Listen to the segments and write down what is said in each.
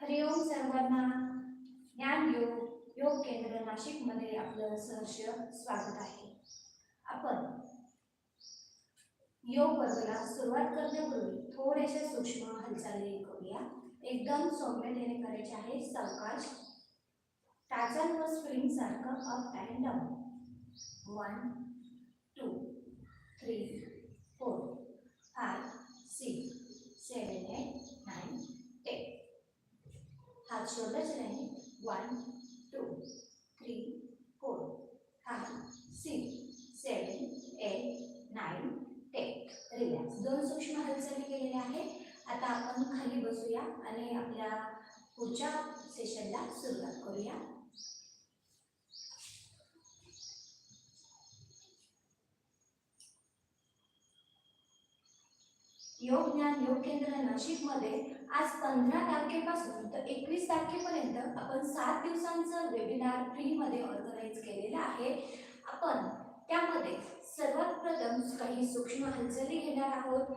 हरिओम सर्वांना. ज्ञान योग योग केंद्र नाशिकमध्ये आपलं सहर्ष स्वागत आहे. आपण योग वर्गाला सुरुवात करण्यापूर्वी थोड्याशा सूक्ष्म हालचाली करूया एकदम सौम्यतेने करायचे आहे. सावकाश. टाचन व स्प्रिंग सारखं up and down one two three four five six seven eight nine ten हात नाही one two three four five six seven eight nine ten relax दोन सूक्ष्म हालचाली केलेल्या आहेत. आता आपण खाली बसूया आणि आपल्या पुढच्या सेशनला सुरुवात करूया. योग ज्ञान योग केंद्र नाशिकमध्ये आज पंधरा तारखेपासून तर एकवीस तारखेपर्यंत आपण सात दिवसांचं वेबिनार फ्रीमध्ये ऑर्गनाईज केलेलं आहे. आपण त्यामध्ये सर्वात प्रथम काही सूक्ष्म हालचाली घेणार आहोत.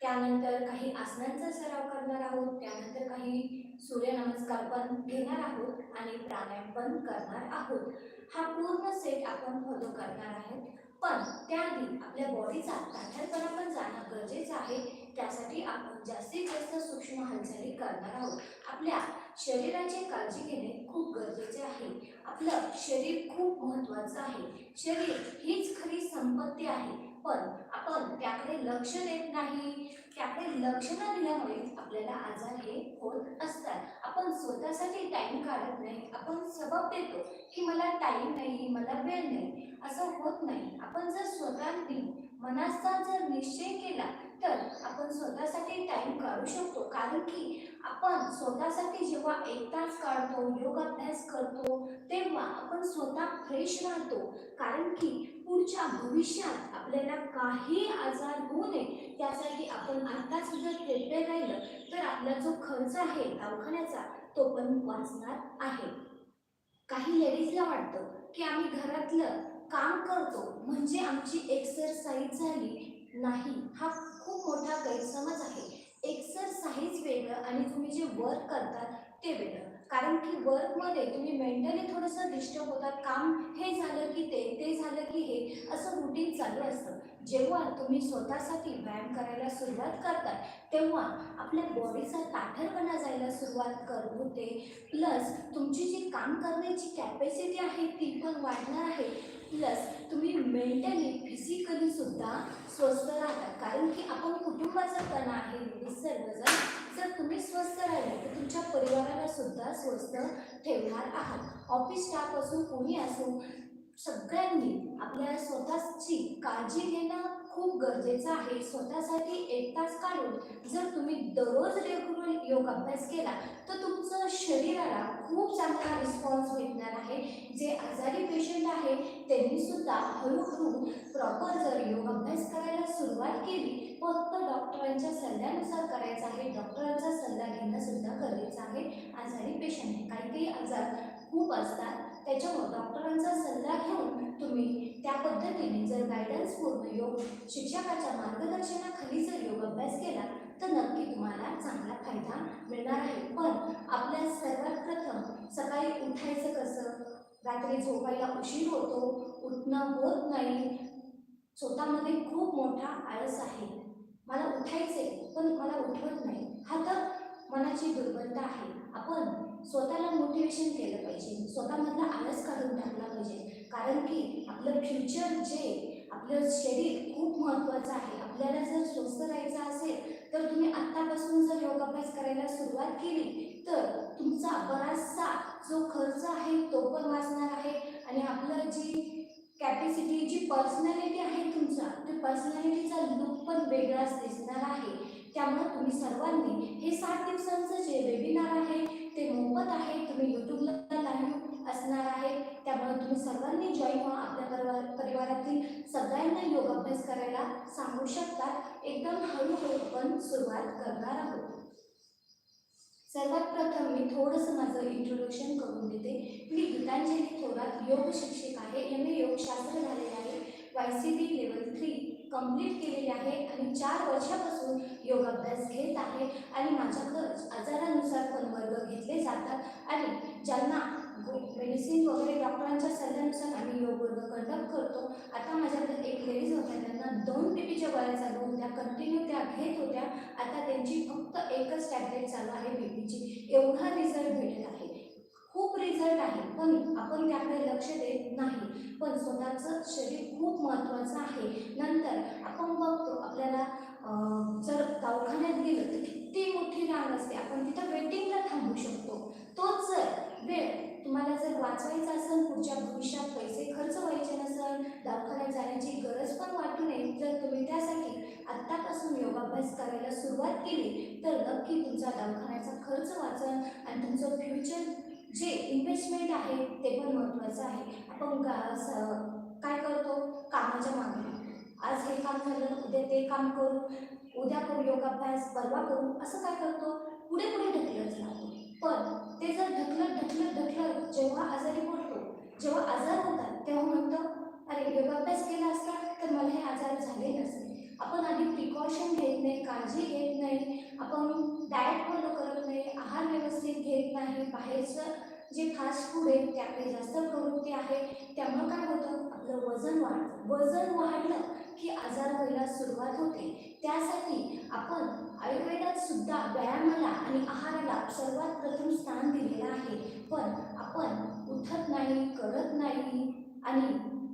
त्यानंतर काही आसनांचा सराव करणार आहोत. त्यानंतर काही सूर्यनमस्कार पण घेणार आहोत आणि प्राणायाम पण करणार आहोत. हा पूर्ण सेट आपण फॉलो करणार आहोत. पण त्याआधी आपल्या बॉडीचा ताठरपणा पण जाणं गरजेचं आहे. त्यासाठी आपण जास्तीत जास्त सूक्ष्म हालचाली करणार आहोत. आपल्या शरीराची काळजी घेणे खूप गरजेचे आहे. आपलं शरीर खूप महत्त्वाचं आहे. शरीर हीच खरी संपत्ती आहे. पण आपण त्याकडे लक्ष देत नाही. त्याकडे लक्ष न दिल्यामुळे आपल्याला आजार हे होत असतात. आपण स्वतःसाठी टाईम काढत नाही. आपण सबब देतो. की मला टाईम नाही मला वेळ नाही. असं होत नाही. आपण जर स्वतःनी मनाचा जर निश्चय केला तर आपण स्वतःसाठी टाइम काढू शकतो. कारण की आपण स्वतःसाठी जेव्हा एक तास काढतो योग अभ्यास करतो तेव्हा आपण स्वतः फ्रेश राहतो. कारण की पुढच्या भविष्यात आपल्याला काही आजार होऊ नये. त्यासाठी आपण आताच जर प्रिपेअर राहिलं तर आपला जो खर्च आहे दवाखान्याचा तो पण वाचणार आहे. काही लेडीजला वाटतं की आम्ही घरातलं काम करतो म्हणजे आमची एक्सरसाइज झाली नाही हा खूप मोठा गैरसमज आहे. एक्सरसाइज वेगळं आणि तुम्ही जे वर्क करतात ते वेगळं. कारण की वर्कमध्ये तुम्ही मेंटली थोडंसं डिस्टर्ब होतात काम हे झालं की ते ते झालं की हे असं रुटीन चालू असतं. जेव्हा तुम्ही स्वतःसाठी व्यायाम करायला सुरुवात करतात तेव्हा आपल्या बॉडीचा ताठरपणा जायला सुरुवात कर होते. प्लस तुमची जी काम करण्याची कॅपॅसिटी आहे ती पण वाढणार आहे. प्लस तुम्ही मेंटली फिजिकली सुद्धा स्वस्थ राहता. कारण की आपण कुटुंबाचा कणा आहे लेडीज सर्वजण. जर तुम्ही स्वस्थ राहिले तर तुमच्या परिवाराला सुद्धा स्वस्थ ठेवणार आहात. ऑफिस स्टाफ असो कोणी असो सगळ्यांनी आपल्या स्वतःची काळजी घेणं खूप गरजेचं आहे. स्वतःसाठी एक तास काढून जर तुम्ही दररोज रेग्युलर योग अभ्यास केला तर तुमचं शरीराला खूप चांगला रिस्पॉन्स भेटणार आहे. जे आजारी पेशंट आहे त्यांनी सुद्धा हळूहळू प्रॉपर जर योग अभ्यास करायला सुरुवात केली फक्त डॉक्टरांच्या सल्ल्यानुसार करायचं आहे. डॉक्टरांचा सल्ला घेणं सुद्धा गरजेचं आहे. आजारी पेशंट काही काही आजार खूप असतात. त्याच्यामुळे डॉक्टरांचा सल्ला घेऊन तुम्ही त्या पद्धतीने जर गायडन्स पूर्ण योग शिक्षकाच्या मार्गदर्शनाखाली जर योग अभ्यास केला तर नक्की तुम्हाला चांगला फायदा मिळणार आहे. पण आपल्या सर्वात प्रथम सकाळी उठायचं कसं? रात्री झोपायला उशीर होतो उठणं होत नाही. स्वतःमध्ये खूप मोठा आळस आहे. मला उठायचे पण मला उठवत नाही. हा तर मनाची दुर्बलता आहे. आपण स्वतःला मोटिवेशन केलं पाहिजे. स्वतःमधला आळस काढून टाकला पाहिजे. कारण की आपलं फ्युचर जे आपलं शरीर खूप महत्त्वाचं आहे. आपल्याला जर स्वस्थ राहायचं असेल तर तुम्ही आत्तापासून जर योगाभ्यास करायला सुरुवात केली तर तुमचा बराचसा जो खर्च आहे तो पण वाचणार आहे. आणि आपलं जी कॅपॅसिटी जी पर्सनॅलिटी आहे तुमचा ते पर्सनॅलिटीचा लुक पण वेगळाच दिसणार आहे. त्यामुळे तुम्ही सर्वांनी हे सात दिवसांचं जे वेबिनार आहे ते मोफत आहे तुम्ही यूट्यूबला लाईव्ह असणार आहे. त्यामुळे तुम्ही सर्वांनी जॉईन व्हा हो. आपल्या परिवार परिवारातील सगळ्यांना योग अभ्यास करायला सांगू शकता. एकदम हळूहळू आपण सुरुवात करणार आहोत. सर्वात प्रथम मी थोडंसं माझं इंट्रोडक्शन करून देते. मी गीतांजली थोरात योग शिक्षक आहे. एम ए योगशास्त्र झालेले आहे. Y C B level three complete केलेली आहे आणि चार वर्षापासून योगाभ्यास घेत आहे आणि माझ्याकडं आजारानुसार पण वर्ग घेतले जातात. आणि ज्यांना मेडिसिन वगैरे डॉक्टरांच्या सल्ल्यानुसार आम्ही योग वर्ग कंडक्ट करतो आता माझ्याकडे एक लेडीज होत्या त्यांना दोन टी बीच्या गोळ्या चालू होत्या कंटिन्यू त्या घेत होत्या. आता त्यांची फक्त एकच टॅबलेट चालू आहे बीपीची एवढा रिझल्ट भेटला. आहे खूप रिझल्ट आहे पण आपण त्याकडे लक्ष देत नाही. पण स्वतःचं शरीर खूप महत्त्वाचं आहे. नंतर आपण बघतो आपल्याला जर दवाखान्यात गेलं तर किती मोठी रांग असते. आपण तिथं वेटिंगला थांबू शकतो. तोच जर वेळ तुम्हाला जर वाचवायचा असेल पुढच्या भविष्यात पैसे खर्च व्हायचे नसेल दवाखान्यात जाण्याची गरज पण वाटू नये जर तुम्ही त्यासाठी आत्तापासून योगाभ्यास करायला सुरुवात केली तर नक्की तुमचा दवाखान्याचा खर्च वाचन आणि तुमचं फ्युचर जे इन्व्हेस्टमेंट आहे ते पण महत्त्वाचं आहे. आपण का स- काय करतो? कामाच्या मागे. आज हे काम झालं उद्या ते काम करू. उद्या करू योगाभ्यास परवा करू असं काय करतो? पुढे पुढे ढकलत राहतो पण ते जर ढकलत ढकलत ढकलत जेव्हा आजारी पडतो जेव्हा आजार होतात तेव्हा म्हणतो अरे योगाभ्यास केला असता तर मला हे आजार झाले नसते. आपण आधी प्रिकॉशन घेत नाही काळजी घेत नाही. आपण डाएट फॉलो करत नाही आहार व्यवस्थित घेत नाही बाहेरचं जे फास्ट फूड आहे त्याकडे जास्त प्रवृत्ती आहे त्यामुळं काय होतं? आपलं वजन वाढतं. वजन वाढलं की आजार व्हायला सुरुवात होते. त्यासाठी आपण आयुर्वेदात सुद्धा व्यायामाला आणि आहाराला सर्वात प्रथम स्थान दिलेलं आहे. पण आपण उठत नाही करत नाही आणि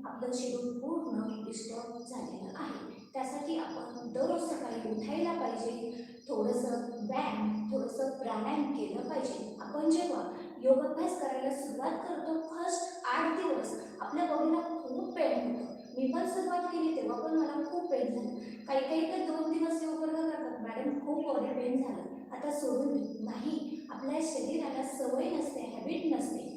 आपलं शेड्यूल पूर्ण डिस्टर्ब झालेलं आहे. त्यासाठी आपण दररोज सकाळी उठायला पाहिजे. थोडंसं व्यायाम थोडंसं प्राणायाम केलं पाहिजे. आपण जेव्हा योगाभ्यास करायला सुरुवात करतो फर्स्ट आठ दिवस आपल्या बॉडीला खूप पेन होतं. मी पण सुरुवात केली तेव्हा पण मला खूप पेन झालं. काही काही तर दोन दिवस योग वर्ग करतात. मॅडम खूप बॉडी पेन झालं. आता सोडून नाही आपल्या शरीराला सवय नसते हॅबिट नसते.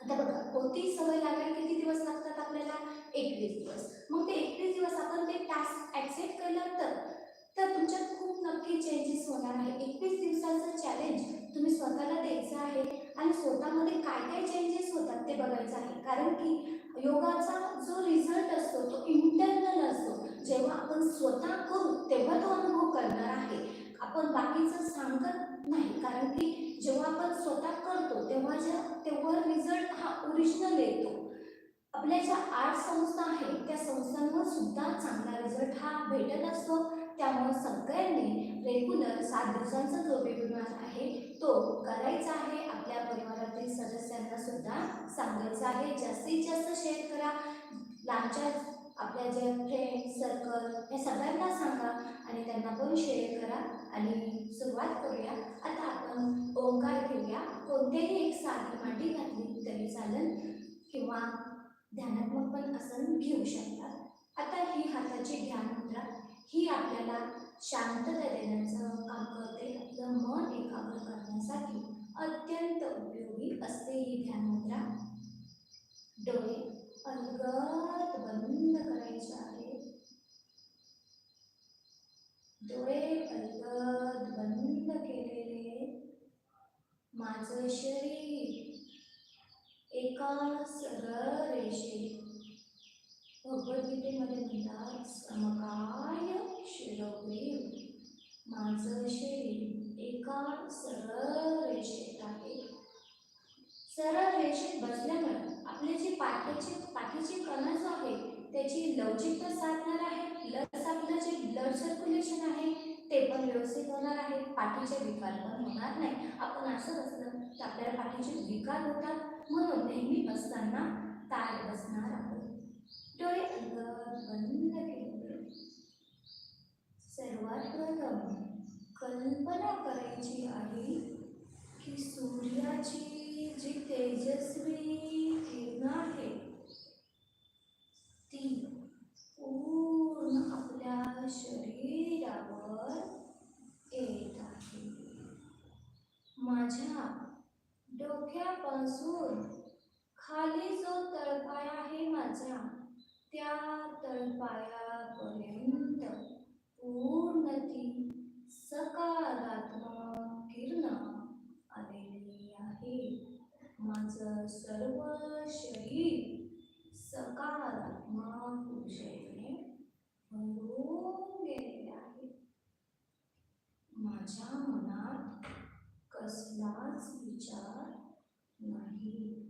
आता बघा कोणती सवय लागायला किती दिवस लागतात आपल्याला? एकवीस दिवस. मग ते एकवीस दिवस आपण ते टास्क ॲक्सेप्ट केलं तर? तर तुमच्यात खूप नक्की चेंजेस होणार आहे. एकवीस दिवसाचं चॅलेंज तुम्ही स्वतःला द्यायचं आहे आणि स्वतःमध्ये काय काय चेंजेस होतात ते बघायचं आहे. कारण की योगाचा जो रिझल्ट असतो तो इंटरनल असतो. जेव्हा आपण स्वतः करू तेव्हा तो अनुभव करणार आहे. आपण बाकीचं सांगत नाही. कारण की जेव्हा आपण स्वतः करतो तेव्हा ज्या तेव्हा रिझल्ट हा ओरिजिनल येतो. आपल्या ज्या आर्ट संस्था आहेत त्या संस्थांवर सुद्धा चांगला रिझल्ट हा भेटत असतो. त्यामुळे सगळ्यांनी रेग्युलर सात दिवसांचा जो वेबिनार आहे तो करायचा आहे. आपल्या परिवारातील सदस्यांना सुद्धा सांगायचं आहे. जास्तीत जास्त शेअर करा. लांबच्या आपल्या जे फ्रेंड सर्कल हे सगळ्यांना सांगा आणि त्यांना पण शेअर करा. आणि सुरुवात करूया. आता आपण ओंकार घेऊया. कोणतेही एक साधी मांडी घातली तरी चालेल. किंवा ध्यानात्मक पण आसन घेऊ शकतात आता ही हाताची ध्यान मुद्रा ही आपल्याला शांतता देण्याचं काम करते. आपलं मन एकाग्र करण्यासाठी अत्यंत उपयोगी असते ही ध्यान मुद्रा डोळे अलगद बंद करायचे आहे. डोळे अलगद बंद केलेले. माझं शरीर एका सरळ रेषेत भगवद्गीतेमध्ये म्हणतात समकाय शिरवले माझं शरीर एका सरळ रेषेत आहे. सरळ रेषेत बसल्यामुळे आपले जे पाठीचे पाठीचे कणस आहे त्याची लवचिकता साधणार आहे प्लस आपलं जे ब्लड सर्क्युलेशन आहे ते पण व्यवस्थित होणार आहे पाठीचे विकार पण होणार नाही. आपण असं बसलं तर आपल्याला पाठीचे विकार होतात. म्हणून नेहमी बसताना तार बसणार डोळे अंगावर बंद केले. सर्वात प्रथम कल्पना करायची आहे की सूर्याची जी तेजस्वी किरण आहे ती पूर्ण आपल्या शरीरावर येत आहे. माझ्या डोक्यापासून खाली जो तळपाय आहे माझा त्या तळपायापर्यंत पूर्ण ती सकारात्मक किरण आलेली आहे. माझं सर्व शरीर सकारात्मक ऊर्जेने भरून गेलेले आहे. माझ्या मनात कसलाच विचार नाही.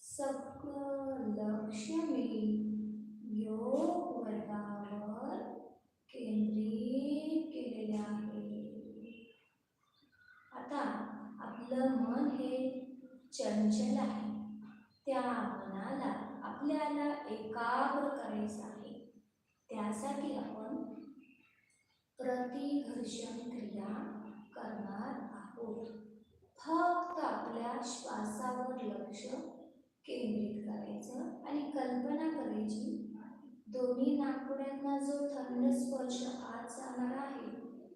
सगळं लक्ष मी वर्गावर केंद्रित केलेले आहे. आता आपलं मन हे चंचल आहे. त्या मनाला आपल्याला एकाग्र करायचं आहे. त्यासाठी आपण प्रतिघर्षण क्रिया करणार आहोत. फक्त आपल्या श्वासावर लक्ष केंद्रित करायचं आणि कल्पना करायची दोन्ही नाकपुड्यांना जो थंड स्पर्श आत जाणार आहे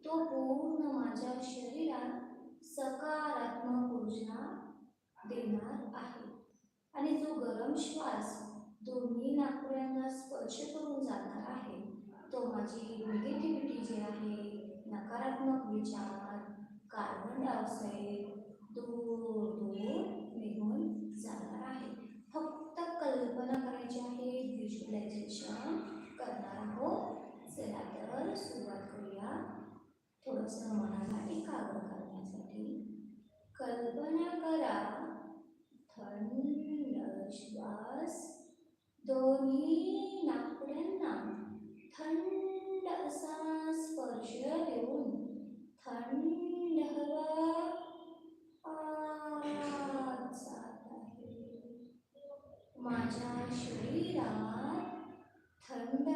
तो पूर्ण माझ्या शरीरात सकारात्मक ऊर्जा देणार आहे. आणि जो गरम श्वास दोन्ही नाकपुड्यांना स्पर्श करून जाणार आहे तो माझी निगेटिव्हिटी जी आहे नकारात्मक विचार कार्बन डायऑक्साईड दूर दूर निघून जाणार आहे. फक्त कल्पना करायची आहे व्हिज्युअलायझेशन करणार आहोत. चला तर सुरुवात करूया. थोडंसं मनाला एकाग्र करण्यासाठी. कल्पना करा. थंड श्वास. दोन्ही नाकड्यांना थंड असा स्पर्श देऊन थंड हवा आत जात आहे माझ्या शरीरात थंड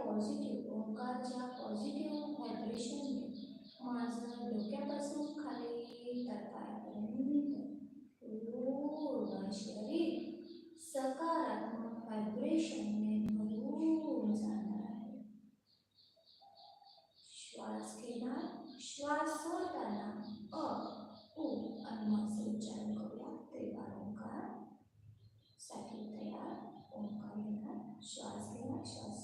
पॉझिटिव्ह ओंकारच्या पॉझिटिव्ह व्हायब्रेशनने माझं डोक्यापासून खाली तर पायापर्यंत पूर्ण शरीर सकारात्मक व्हायब्रेशनने भरून जाणार आहे. श्वास घेणार श्वास सोडताना अ उ आणि माझं उच्चारण करूया. ते ओंकारसाठी तयार ओंकार घेणार श्वास घेणार श्वास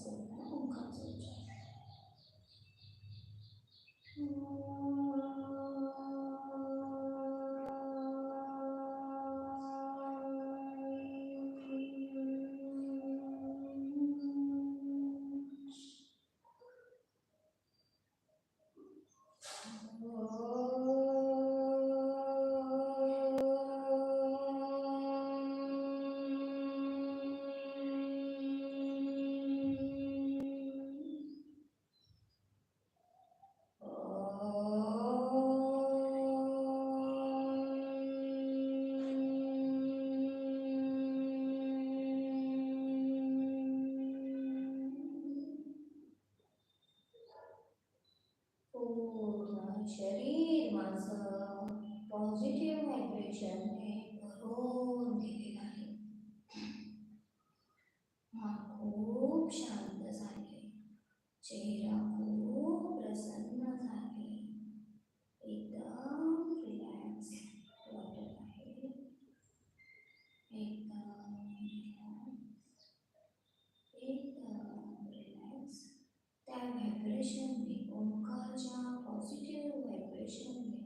व्हायब्रेशनने ओंकारच्या पॉझिटिव्ह व्हायब्रेशनने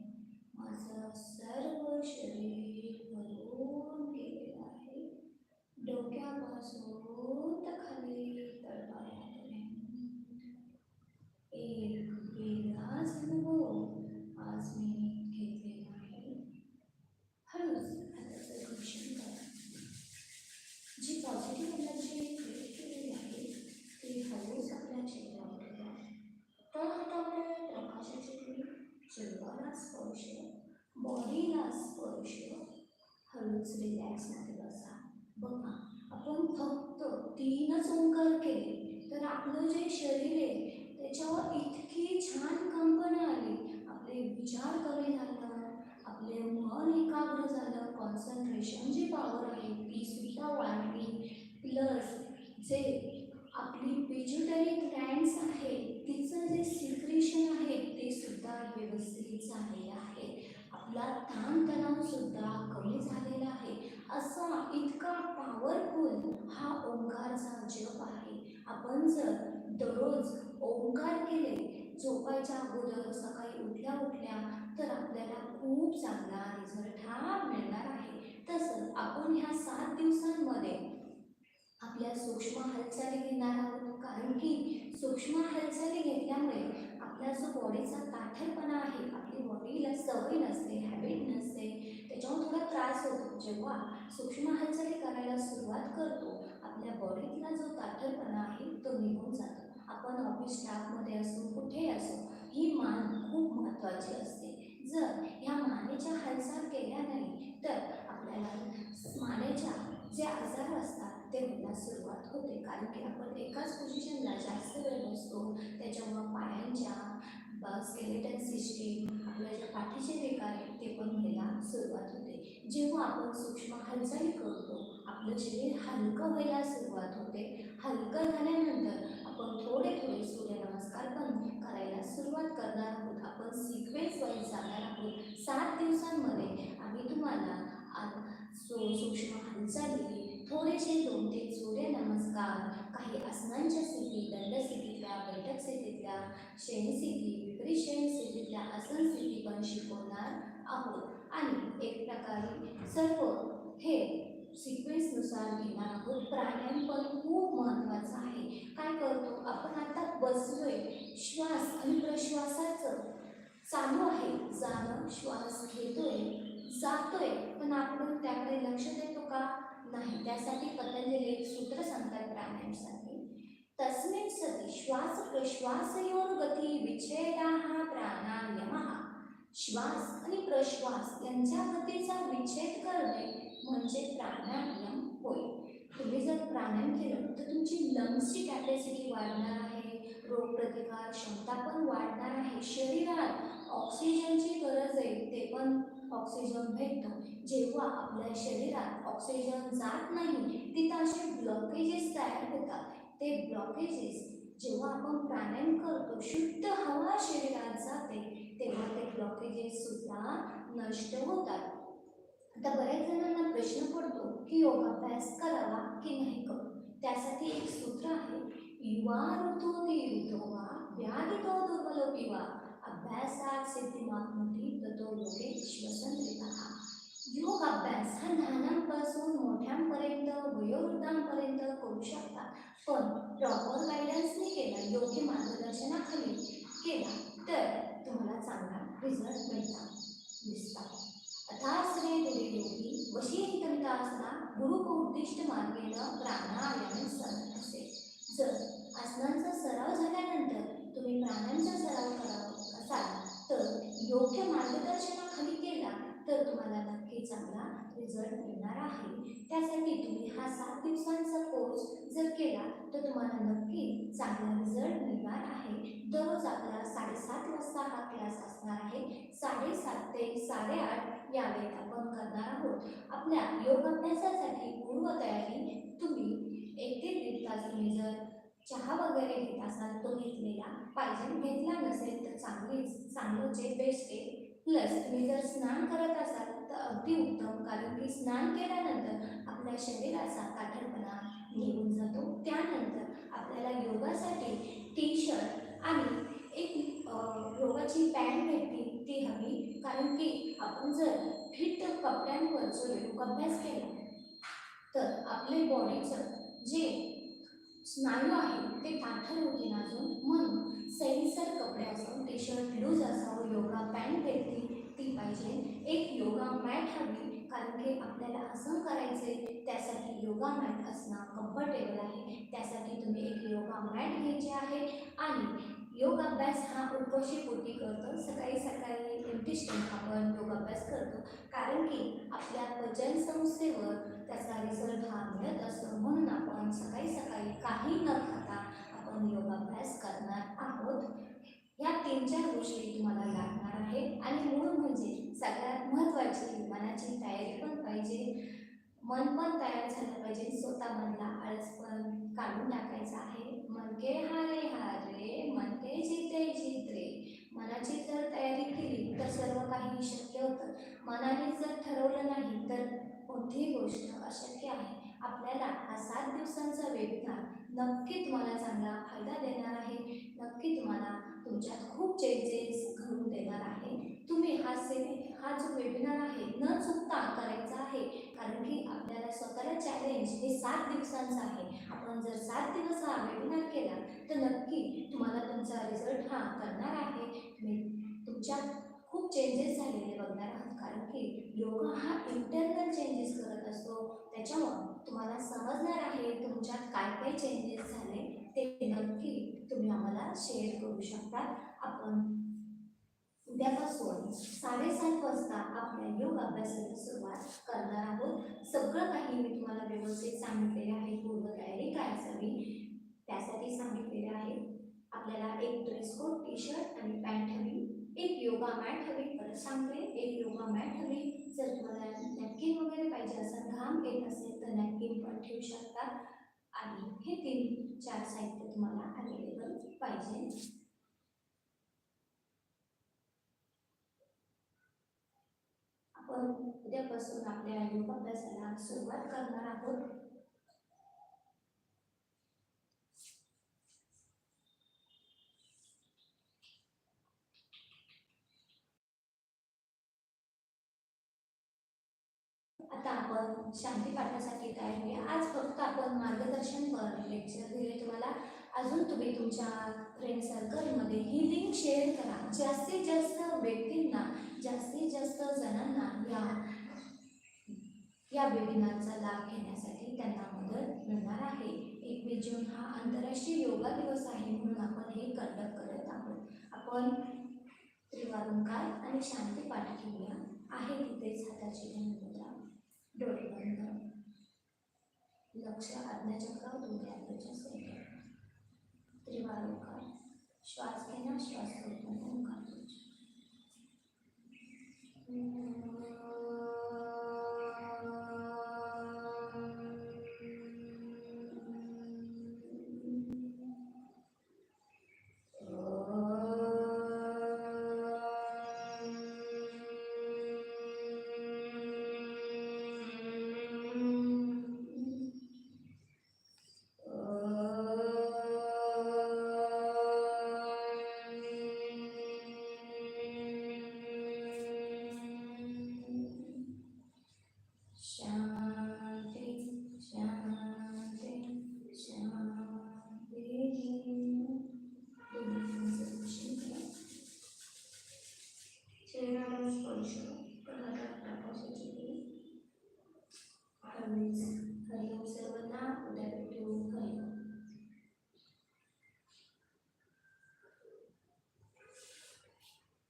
माझं सर्व शरीर भरून गेलेलं आहे. डोक्यापासून तर खाली तळपायापर्यंत एक वेगळाच अनुभव आज मी घेतलेला आहे हळूच हाताचं घर्षण करा जी पॉझिटिव्ह एनर्जी क्रिएट केलेली आहे ती हळूच आपल्या चेहऱ्यावर ठेवा तळहातावर प्रकाशाची किरण चेहऱ्याला स्पर्श बॉडीला स्पर्श हळूच रिलॅक्समध्ये बसा बघा आपण फक्त तीनच ओंकार केले तर आपलं जे शरीर आहे त्याच्यावर इतकी छान कंपन आली आपले विचार कमी झालं आपले मन एकाग्र झालं कॉन्सन्ट्रेशन जी पॉवर आहे ती सुद्धा वाढली प्लस जे आपली पिच्युटरी ग्लँड्स आहे तिचं जे सिक्रेशन आहे ते सुद्धा व्यवस्थित झालेलं आहे आपला ताणतणाव सुद्धा कमी झालेला आहे. असा इतका पॉवरफुल हा ओंकारचा जप आहे. आपण जर दररोज ओंकार केले झोपायच्या अगोदर सकाळी उठल्या उठल्या तर आपल्याला खूप चांगला रिझल्ट हा मिळणार आहे. तसंच आपण ह्या सात दिवसांमध्ये आपल्या सूक्ष्म हालचाली घेणार आहोत. कारण की सूक्ष्म हालचाली घेतल्यामुळे आपला जो बॉडीचा ताठरपणा आहे बॉडीला सवय नसते हॅबिट नसते त्याच्यामुळे थोडा त्रास होतो. जेव्हा सूक्ष्म हालचाली करायला सुरुवात करतो आपल्या बॉडीतला जो ताठरपणा आहे तो निघून जातो. आपण ऑफिस स्टाफमध्ये असो कुठे असो ही मान खूप महत्त्वाची असते. जर ह्या मानेच्या हालचाल केल्या नाही तर आपल्याला मानेच्या जे आजार असतात ते होण्यास सुरुवात होते. कारण की आपण एकाच पोझिशनला जास्त वेळ बसतो त्याच्यामुळं पायांच्या स्केलेटन सिस्टीम आपल्या ज्या पाठीचे विकार आहेत ते पण व्हायला सुरुवात होते. जेव्हा आपण सूक्ष्म हालचाली करतो आपलं शरीर हलकं व्हायला सुरुवात होते. हलकं झाल्यानंतर आपण थोडे थोडे सूर्यनमस्कार पण करायला सुरुवात करणार आहोत. आपण सिक्वेन्स वाईज जाणार आहोत. सात दिवसांमध्ये आम्ही तुम्हाला आ- सो सूक्ष्म हालचाली थोडेसे दोन ते सूर्यनमस्कार काही आसनांच्या स्थिती दंड स्थितीतल्या बैठक स्थितीतल्या शयन स्थिती स्थितीतल्या आसन स्थिती पण शिकवणार आहोत. आणि एक प्रकारे सर्व हे सिक्वेन्सनुसार घेणार आहोत. प्राणायाम पण खूप महत्त्वाचा आहे. काय करतो? आपण आता बसलोय. श्वास आणि प्रश्वासाचं चालू आहे. जाणं श्वास घेतोय जातोय. पण आपण त्याकडे लक्ष देतो का? नाही. त्यासाठी पतंजली एक सूत्र सांगतात प्राणायामसाठी तस्मिन् सती श्वास प्रश्वासयोर गती विच्छेदा हा प्राणायाम श्वास आणि प्रश्वास यांच्या गतीचा विच्छेद करणे म्हणजे प्राणायाम होय. तुम्ही जर प्राणायाम केलं तर तुमची लंग्सची कॅपॅसिटी वाढणार आहे रोगप्रतिकार क्षमता पण वाढणार आहे शरीरात ऑक्सिजनची गरज आहे ते पण ऑक्सिजन भेटतं. जेव्हा आपल्या शरीरात ऑक्सिजन जात नाही तिथं असे ब्लॉकेजेस तयार होतात. ते ब्लॉकेजेस जेव्हा आपण प्राणायाम करतो शुद्ध हवा शरीरात जाते तेव्हा ते ब्लॉकेजेस सुद्धा नष्ट होतात. आता बऱ्याच जणांना प्रश्न पडतो की योगाभ्यास करावा की नाही करू त्यासाठी एक सूत्र आहे युवा ऋतू ऋतो वा व्याधितो दुर्बलो किंवा अभ्यासात सिद्धिमात्मती ततो लोके श्वसन योग अभ्यास हा लहानांपासून मोठ्यांपर्यंत वयोवृद्धांपर्यंत करू शकता. पण प्रॉपर गायडन्सने केला योग्य मार्गदर्शनाखाली केला तर तुम्हाला चांगला रिझल्ट मिळता दिसतात. अथाश्रे दुरे योगी वशीकरितासना गुरुकौद्दिष्ट मार्गेण प्राणायाम सण असे. जर आसनांचा सराव झाल्यानंतर तुम्ही प्राणांचा सराव करावा असाल तर योग्य मार्गदर्शनाखाली केला तर तुम्हाला नक्की चांगला रिझल्ट मिळणार आहे. त्यासाठी तुम्ही हा सात दिवसांचा कोर्स जर केला तर तुम्हाला नक्की चांगला रिझल्ट मिळणार आहे. दररोज आपला साडेसात वाजता हा क्लास असणार आहे. साडेसात ते साडेआठ या वेळेत आपण करणार आहोत. आपल्या योग अभ्यासासाठी पूर्वतयारी तुम्ही एक ते दीड तास तुम्ही जर चहा वगैरे घेत असाल तो घेतलेला पाहिजे घेतला नसेल तर चांगलीच चांगलं जे बेस्ट आहे प्लस तुम्ही जर स्नान करत असाल तर अगदी उत्तम. कारण की स्नान केल्यानंतर आपल्या शरीराचा काठरपणा निघून जातो. त्यानंतर आपल्याला योगासाठी टी शर्ट आणि एक योगाची पॅन्ट भेटते ती हवी. कारण की आपण जर फिट कपड्यांवर जो योग अभ्यास केला तर आपले बॉडीचं जे स्नायू आहे ते ताठर होतील अजून. म्हणून सैलसर कपडे असावं टी शर्ट लूज असावं योगा पॅन्ट घेतली ती पाहिजे. एक योगा मॅट हवी कारण की आपल्याला आसन करायचे त्यासाठी योगा मॅट असणं कम्फर्टेबल आहे. त्यासाठी तुम्ही एक योगा मॅट घ्यायचे आहे. आणि योगाभ्यास हा उपवाशीपोटी करतो. सकाळी सकाळी एमटी स्टेम आपण योगाभ्यास करतो. कारण की आपल्या पचन संस्थेवर त्याचा रिझल्ट हा मिळत असतो. म्हणून आपण सकाळी सकाळी काही न खाता आपण योगाभ्यास करणार आहोत. या तीन चार गोष्टी तुम्हाला लागणार आहे आणि मूळ म्हणजे सगळ्यात महत्त्वाची मनाची तयारी पण पाहिजे. मन पण तयार झालं पाहिजे. स्वतःमधला आळस पण काढून टाकायचा आहे. मनके हारे हारे मनके जिते जिते. मनाची जर तयारी केली तर सर्व काही शक्य होतं. मनाने जर ठरवलं नाही तर कोणतीही गोष्ट अशक्य आहे. आपल्याला हा सात दिवसांचा वेबिनार नक्की तुम्हाला चांगला फायदा देणार आहे. नक्की तुम्हाला तुमच्यात खूप चेंजेस घडून देणार आहे. तुम्ही हा से हा जो वेबिनार आहे. न चुकता करायचा आहे. कारण की आपल्याला स्वतःला चॅलेंज हे सात दिवसांचं आहे. आपण जर सात दिवस हा वेबिनार केला तर नक्की तुम्हाला तुमचा रिझल्ट हा करणार आहे. तुम्ही तुमच्यात खूप चेंजेस झालेले बघणार आहात. कारण की योगा हा इंटरनल चेंजेस करत असतो. त्याच्यामुळं तुम्हाला समजणार आहे तुमच्यात काय काय चेंजेस झाले. ते नक्की तुम्ही आम्हाला शेअर करू शकता. आपण उद्यापासून साडेसात वाजता आपल्या योग अभ्यासाला सुरुवात करणार आहोत. सगळं काही मी तुम्हाला व्यवस्थित सांगितलेले आहे. पूर्वतयारी काय असावी त्यासाठी सांगितलेले आहे. आपल्याला एक ड्रेस कोड टी शर्ट आणि पॅन्ट हवी. एक योगा मॅट हवी. परत सांगते एक योगा मॅट हवी. जर तुम्हाला नॅपकिन वगैरे पाहिजे असेल घाम येत असेल तर नॅपकिन पण ठेवू शकता. आणि हे तीन चार साहित्य तुम्हाला अवेलेबल पाहिजे. आपण उद्यापासून आपल्या योग अभ्यासाला सुरुवात करणार आहोत आता आपण शांती पाठासाठी तयार होऊया. आज फक्त आपण मार्गदर्शन लेक्चर दिले तुम्हाला. अजून तुम्ही तुमच्या फ्रेंड सर्कलमध्ये ही लिंक शेअर करा. जास्तीत जास्त व्यक्तींना जास्तीत जास्त जणांना या या वेबिनारचा लाभ घेण्यासाठी त्यांना मदत मिळणार आहे. एकवीस जून हा आंतरराष्ट्रीय योगा दिवस आहे म्हणून आपण हे कंडक्ट करत आहोत. आपण त्रिवारुंकार आणि शांती पाठ घेऊया. आहे तिथेच हाताची धन्यवाद. डोळे बंद लक्ष आज्ञाचक्र उद्याच्या आत्म्याच्या सेंटर त्रिवारंकार श्वास घेणं श्वास सोडणं ओंकार